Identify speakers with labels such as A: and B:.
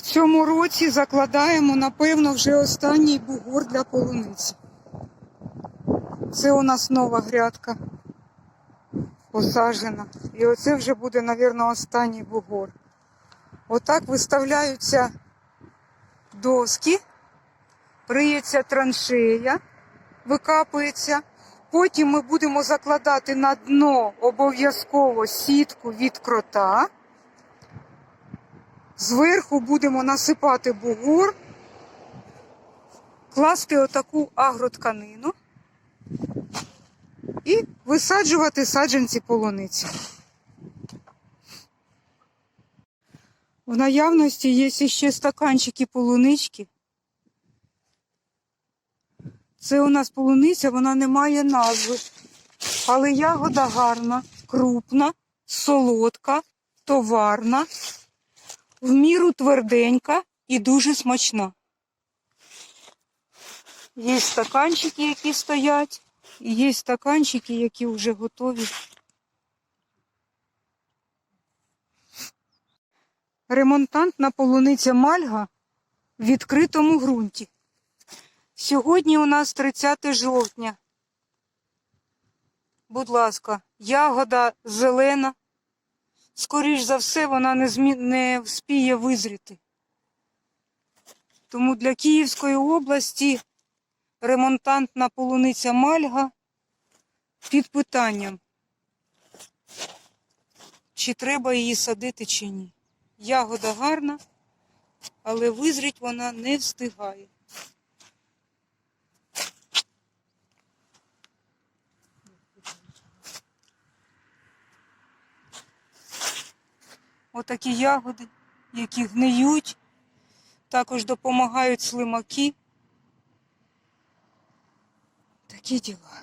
A: В цьому році закладаємо, напевно, вже останній бугор для полуниці. Це у нас нова грядка посаджена. І оце вже буде, напевно, останній бугор. Отак виставляються доски, риється траншея, викапується. Потім ми будемо закладати на дно обов'язково сітку від крота. Зверху будемо насипати бугор, класти отаку агротканину і висаджувати саджанці полуниці. В наявності є ще стаканчики полунички. Це у нас полуниця, вона не має назви. Але ягода гарна, крупна, солодка, товарна, в міру тверденька і дуже смачна. Є стаканчики, які стоять, і є стаканчики, які вже готові. Ремонтантна полуниця мальга в відкритому ґрунті. Сьогодні у нас 30 жовтня. Будь ласка, ягода зелена. Скоріш за все, вона не, змі... не вспіє визріти. Тому для Київської області ремонтантна полуниця мальга під питанням, чи треба її садити, чи ні. Ягода гарна, але визріть вона не встигає. Отакі ягоди, які гниють, також допомагають слимаки. Такі діла.